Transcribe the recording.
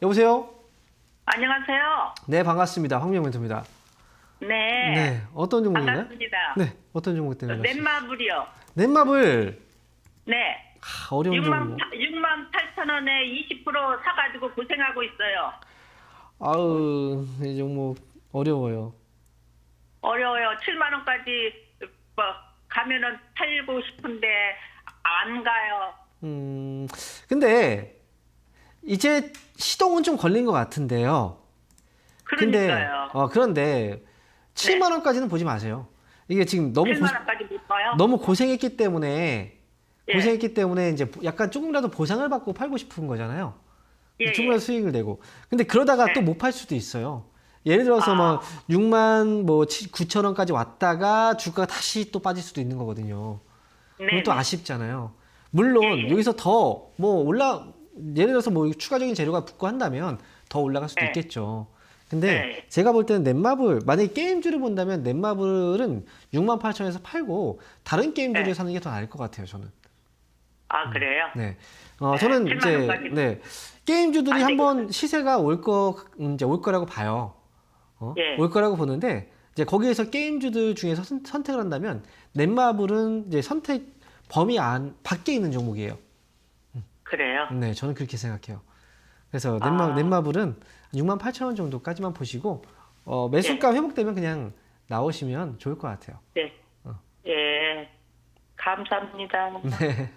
여보세요? 안녕하세요. 네, 반갑습니다. 황명 멘토입니다. 네. 네, 어떤 종목인가요? 반갑습니다. 네, 어떤 종목 때문에? 넷마블이요. 넷마블 네. 하, 어려운 6만, 종목. 6만 8천 원에 20% 사가지고 고생하고 있어요. 아우, 이 종목 어려워요. 어려워요. 7만 원까지 뭐 가면은 팔고 싶은데 안 가요. 음, 근데 이제 시동은 좀 걸린 것 같은데요. 근데 그러니까요. 어, 그런데 7만 원까지는 보지 마세요. 이게 지금 너무 고, 7만 원까지 못 가요? 너무 고생했기 때문에 예. 고생했기 때문에 이제 약간 조금이라도 보상을 받고 팔고 싶은 거잖아요. 예, 조금이라도 수익을 내고. 근데 그러다가 네. 또못 팔 수도 있어요. 예를 들어서 아. 뭐 6만 뭐 9천 원까지 왔다가 주가가 다시 또 빠질 수도 있는 거거든요. 그럼 네. 또 아쉽잖아요. 물론 예, 예. 여기서 더 뭐 올라 예를 들어서 뭐 추가적인 재료가 붙고 한다면 더 올라갈 수도 네. 있겠죠. 근데 네. 제가 볼 때는 넷마블 만약에 게임주를 본다면 넷마블은 6만 8천에서 팔고 다른 게임주를 네. 사는 게 더 나을 것 같아요. 저는. 아, 그래요? 네. 어, 네, 저는 7만 이제 원까지. 네. 게임주들이 안 한번 시세가 올 거 이제 올 거라고 봐요. 어? 예. 올 거라고 보는데 이제 거기에서 게임주들 중에서 선, 선택을 한다면 넷마블은 이제 선택 범위 안 밖에 있는 종목이에요. 그래요? 네, 저는 그렇게 생각해요. 그래서 넷마, 아. 넷마블은 6만 8천 원 정도까지만 보시고 어, 매수가 회복되면 그냥 나오시면 좋을 것 같아요. 네. 어. 예. 감사합니다. 네.